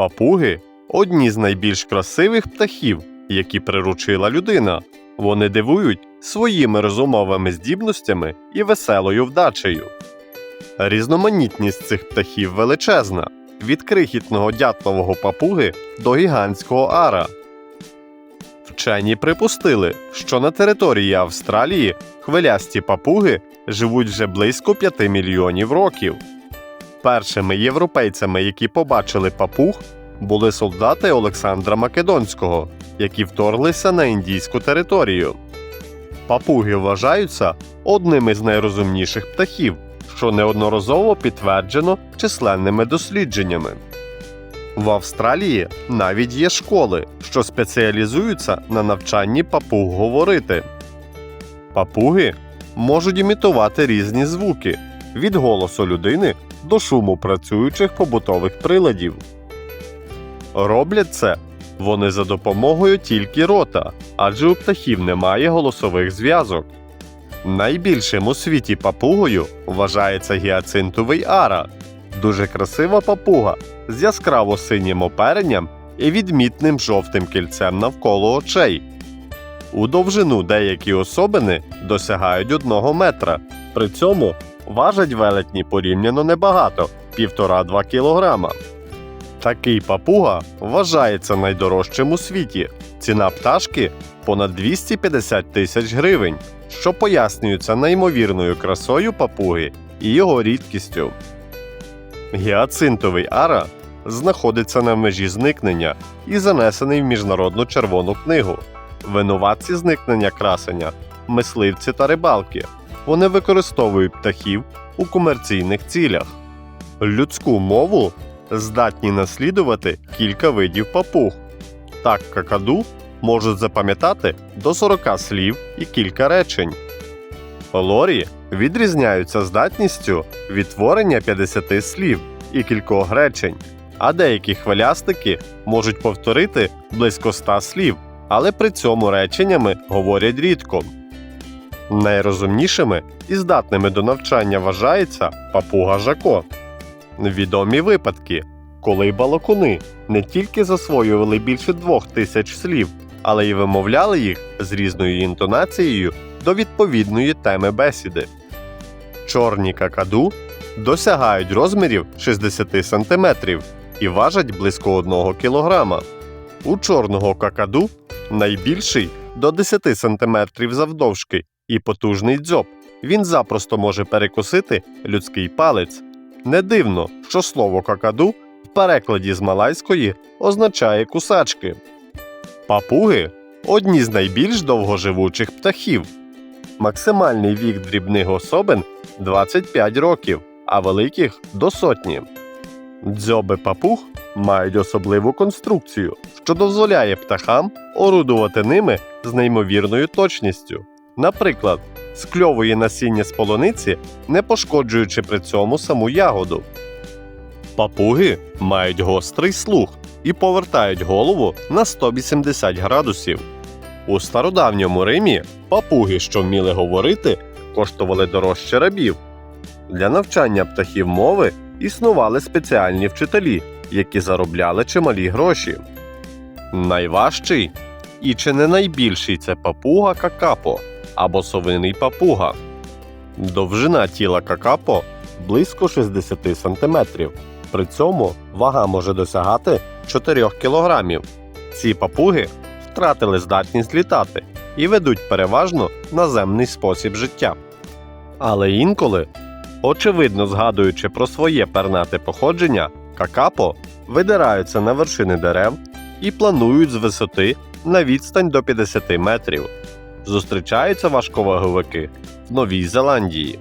Папуги одні з найбільш красивих птахів, які приручила людина. Вони дивують своїми розумовими здібностями і веселою вдачею. Різноманітність цих птахів величезна від крихітного дятлового папуги до гігантського ара. Вчені припустили, що на території Австралії хвилясті папуги живуть вже близько 5 мільйонів років. Першими європейцями, які побачили папуг, були солдати Олександра Македонського, які вторглися на індійську територію. Папуги вважаються одним із найрозумніших птахів, що неодноразово підтверджено численними дослідженнями. В Австралії навіть є школи, що спеціалізуються на навчанні папуг говорити. Папуги можуть імітувати різні звуки від голосу людини до шуму працюючих побутових приладів. Роблять це вони за допомогою тільки рота, адже у птахів немає голосових зв'язок. Найбільшим у світі папугою вважається гіацинтовий ара, дуже красива папуга з яскраво синім оперенням і відмітним жовтим кільцем навколо очей. У довжину деякі особини досягають одного метра, при цьому важать велетні порівняно небагато 1,5-2 кілограма. Такий папуга вважається найдорожчим у світі. Ціна пташки понад 250 тисяч гривень, що пояснюється неймовірною красою папуги і його рідкістю. Гіацинтовий ара знаходиться на межі зникнення і занесений в міжнародну червону книгу. Винуватці зникнення красення мисливці та рибалки. Вони використовують птахів у комерційних цілях. Людську мову здатні наслідувати кілька видів папуг. Так, какаду можуть запам'ятати до 40 слів і кілька речень. Лорі відрізняються здатністю відтворення 50 слів і кількох речень, а деякі хвилястики можуть повторити близько 100 слів, але при цьому реченнями говорять рідко. Найрозумнішими і здатними до навчання вважається папуга Жако. Відомі випадки, коли балакуни не тільки засвоювали більше двох тисяч слів, але й вимовляли їх з різною інтонацією до відповідної теми бесіди. Чорні какаду досягають розмірів 60 см і важать близько 1 кг. У чорного какаду найбільший до 10 см завдовжки і потужний дзьоб. Він запросто може перекусити людський палець. Не дивно, що слово какаду в перекладі з малайської означає кусачки. Папуги одні з найбільш довгоживучих птахів. Максимальний вік дрібних особин 25 років, а великих до сотні. Дзьоби папуг мають особливу конструкцію, що дозволяє птахам орудувати ними з неймовірною точністю. Наприклад, скльовує насіння з полуниці, не пошкоджуючи при цьому саму ягоду. Папуги мають гострий слух і повертають голову на 180 градусів. У стародавньому Римі папуги, що вміли говорити, коштували дорожче рабів. Для навчання птахів мови існували спеціальні вчителі, які заробляли чималі гроші. Найважчий і чи не найбільший це папуга какапо або совиний папуга. Довжина тіла какапо близько 60 см. При цьому вага може досягати 4 кг. Ці папуги втратили здатність літати і ведуть переважно наземний спосіб життя. Але інколи, очевидно згадуючи про своє пернате походження, какапо видираються на вершини дерев і планують з висоти на відстань до 50 метрів. Зустрічаються важковаговики в Новій Зеландії.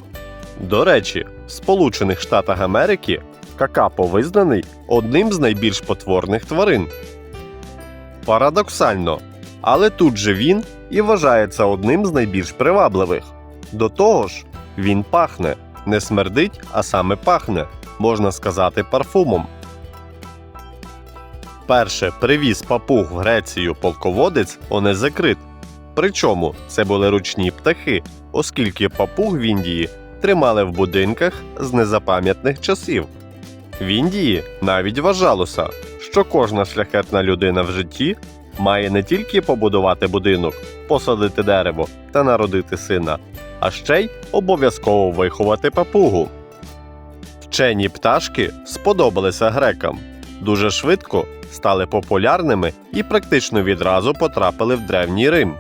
До речі, в Сполучених Штатах Америки какапо визнаний одним з найбільш потворних тварин. Парадоксально, але тут же він і вважається одним з найбільш привабливих. До того ж, він пахне, не смердить, а саме пахне, можна сказати, парфумом. Перше привіз папуг в Грецію полководець Онезекрит. Причому це були ручні птахи, оскільки папуг в Індії тримали в будинках з незапам'ятних часів. В Індії навіть вважалося, що кожна шляхетна людина в житті має не тільки побудувати будинок, посадити дерево та народити сина, а ще й обов'язково виховати папугу. Вчені пташки сподобалися грекам. Дуже швидко стали популярними і практично відразу потрапили в древній Рим.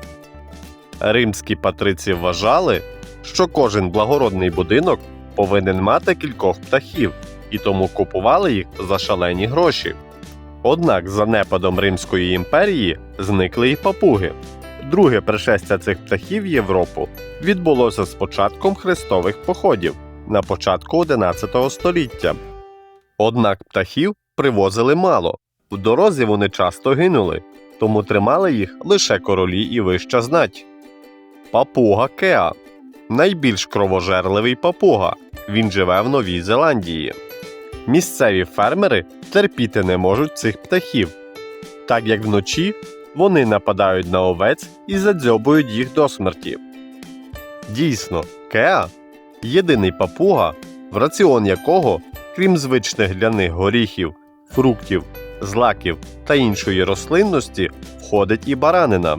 Римські патриці вважали, що кожен благородний будинок повинен мати кількох птахів, і тому купували їх за шалені гроші. Однак з занепадом Римської імперії зникли й папуги. Друге пришестя цих птахів в Європу відбулося з початком хрестових походів на початку 11 століття. Однак птахів привозили мало, в дорозі вони часто гинули, тому тримали їх лише королі і вища знать. Папуга Кеа найбільш кровожерливий папуга. Він живе в Новій Зеландії. Місцеві фермери терпіти не можуть цих птахів, так як вночі вони нападають на овець і задзьобують їх до смерті. Дійсно, Кеа єдиний папуга, в раціон якого, крім звичних для них горіхів, фруктів, злаків та іншої рослинності, входить і баранина.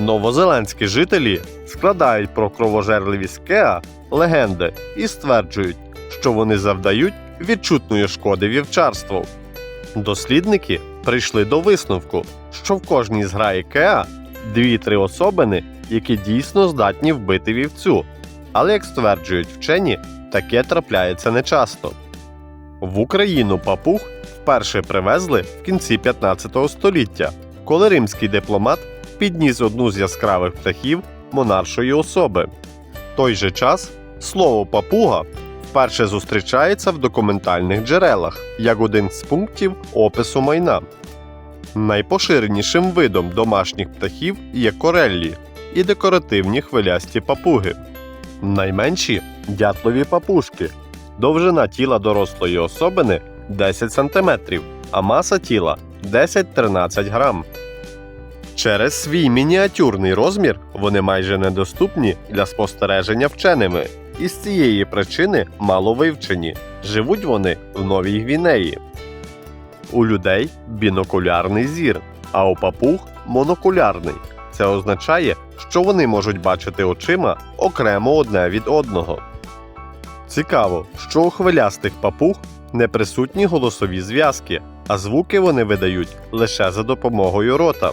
Новозеландські жителі складають про кровожерливість Кеа легенди і стверджують, що вони завдають відчутної шкоди вівчарству. Дослідники прийшли до висновку, що в кожній зграї Кеа дві-три особини, які дійсно здатні вбити вівцю. Але, як стверджують вчені, таке трапляється нечасто. В Україну папуг вперше привезли в кінці 15 століття, коли римський дипломат підніс одну з яскравих птахів монаршої особи. В той же час слово папуга вперше зустрічається в документальних джерелах як один з пунктів опису майна. Найпоширенішим видом домашніх птахів є кореллі і декоративні хвилясті папуги. Найменші дятлові папушки. Довжина тіла дорослої особини 10 см, а маса тіла 10-13 грам. Через свій мініатюрний розмір вони майже недоступні для спостереження вченими, і з цієї причини мало вивчені. Живуть вони в Новій Гвінеї. У людей бінокулярний зір, а у папуг монокулярний. Це означає, що вони можуть бачити очима окремо одне від одного. Цікаво, що у хвилястих папуг не присутні голосові зв'язки, а звуки вони видають лише за допомогою рота.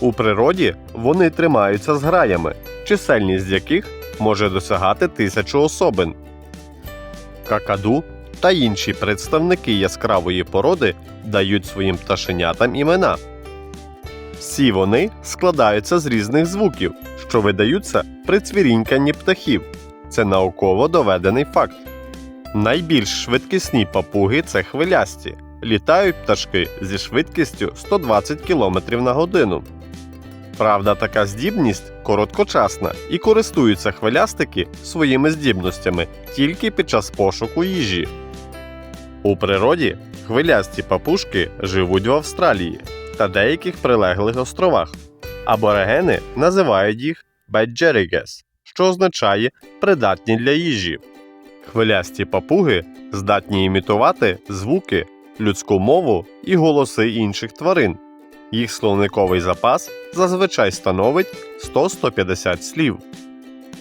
У природі вони тримаються зграями, чисельність яких може досягати тисячу особин. Какаду та інші представники яскравої породи дають своїм пташенятам імена. Всі вони складаються з різних звуків, що видаються при цвіріньканні птахів. Це науково доведений факт. Найбільш швидкісні папуги це хвилясті. Літають пташки зі швидкістю 120 км на годину. Правда, така здібність короткочасна і користуються хвилястики своїми здібностями тільки під час пошуку їжі. У природі хвилясті папушки живуть в Австралії та деяких прилеглих островах. Аборигени називають їх беджерігес, що означає придатні для їжі. Хвилясті папуги здатні імітувати звуки, людську мову і голоси інших тварин. Їх словниковий запас зазвичай становить 100-150 слів.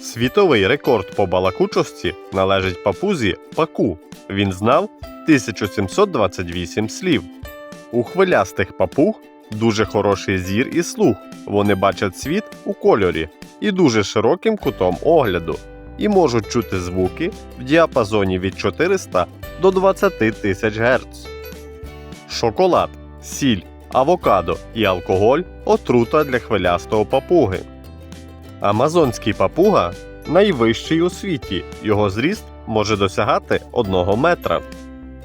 Світовий рекорд по балакучості належить папузі Паку. Він знав 1728 слів. У хвилястих папуг дуже хороший зір і слух. Вони бачать світ у кольорі і дуже широким кутом огляду, і можуть чути звуки в діапазоні від 400 до 20 тисяч Гц. Шоколад, сіль, авокадо і алкоголь отрута для хвилястого папуги. Амазонський папуга найвищий у світі. Його зріст може досягати 1 метра.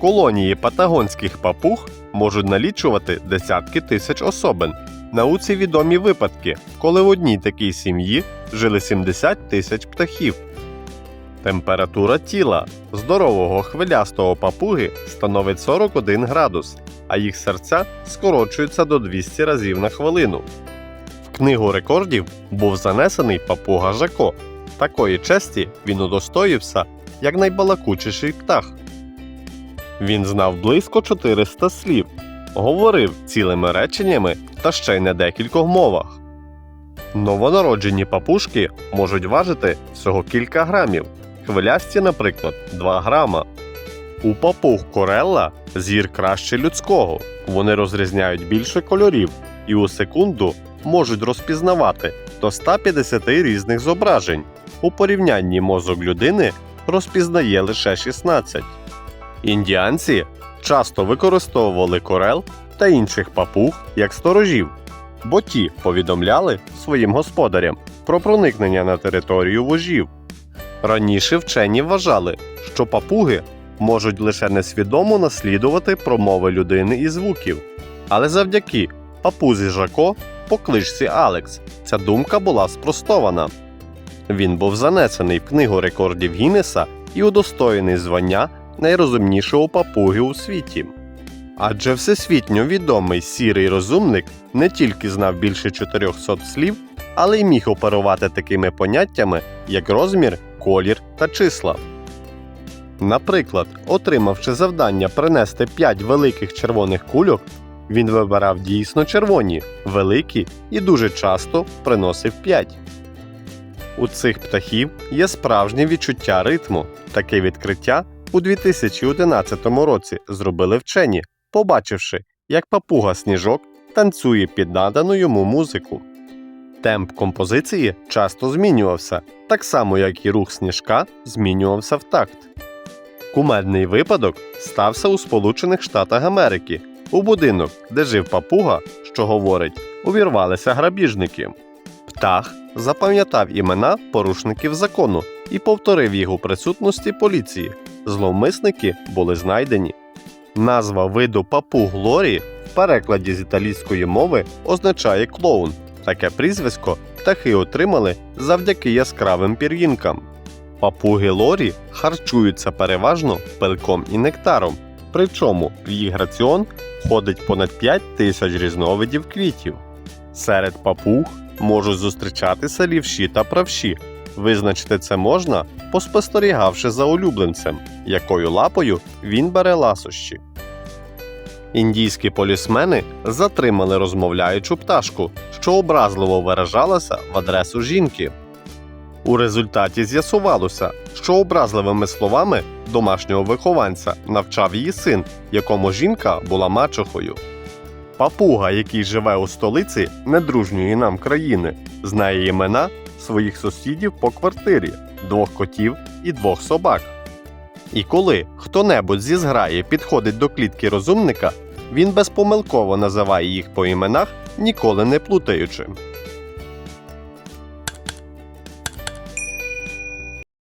Колонії патагонських папуг можуть налічувати десятки тисяч особин. Науці відомі випадки, коли в одній такій сім'ї жили 70 тисяч птахів. Температура тіла здорового хвилястого папуги становить 41 градус, а їх серця скорочуються до 200 разів на хвилину. В книгу рекордів був занесений папуга Жако. Такої честі він удостоївся як найбалакучіший птах. Він знав близько 400 слів, говорив цілими реченнями та ще й на декількох мовах. Новонароджені папушки можуть важити всього кілька грамів, хвилясті, наприклад, 2 грама. У папуг Корелла зір краще людського. Вони розрізняють більше кольорів і у секунду можуть розпізнавати до 150 різних зображень. У порівнянні мозок людини розпізнає лише 16. Індіанці часто використовували корел та інших папуг як сторожів, бо ті повідомляли своїм господарям про проникнення на територію вожів. Раніше вчені вважали, що папуги можуть лише несвідомо наслідувати промови людини і звуків. Але завдяки папузі Жако по кличці Алекс ця думка була спростована. Він був занесений в книгу рекордів Гіннеса і удостоєний звання найрозумнішого папуги у світі. Адже всесвітньо відомий сірий розумник не тільки знав більше 400 слів, але й міг оперувати такими поняттями, як розмір, колір та числа. Наприклад, отримавши завдання принести 5 великих червоних кульок, він вибирав дійсно червоні, великі і дуже часто приносив 5. У цих птахів є справжнє відчуття ритму. Таке відкриття у 2011 році зробили вчені, побачивши, як папуга сніжок танцює під надану йому музику. Темп композиції часто змінювався, так само як і рух сніжка змінювався в такт. Кумедний випадок стався у Сполучених Штатах Америки. У будинок, де жив папуга, що говорить, увірвалися грабіжники. Птах запам'ятав імена порушників закону і повторив їх у присутності поліції. Зловмисники були знайдені. Назва виду папуг Лорі в перекладі з італійської мови означає клоун. Таке прізвисько птахи отримали завдяки яскравим пір'їнкам. Папуги Лорі харчуються переважно пилком і нектаром, причому в їх раціон входить понад 5 тисяч різновидів квітів. Серед папуг можуть зустрічатися лівші та правші. Визначити це можна, поспостерігавши за улюбленцем, якою лапою він бере ласощі. Індійські полісмени затримали розмовляючу пташку, що образливо виражалася в адресу жінки. У результаті з'ясувалося, що образливими словами домашнього вихованця навчав її син, якому жінка була мачехою. Папуга, який живе у столиці недружньої нам країни, знає імена своїх сусідів по квартирі, двох котів і двох собак. І коли хто-небудь зі зграї підходить до клітки розумника, він безпомилково називає їх по іменах, ніколи не плутаючи.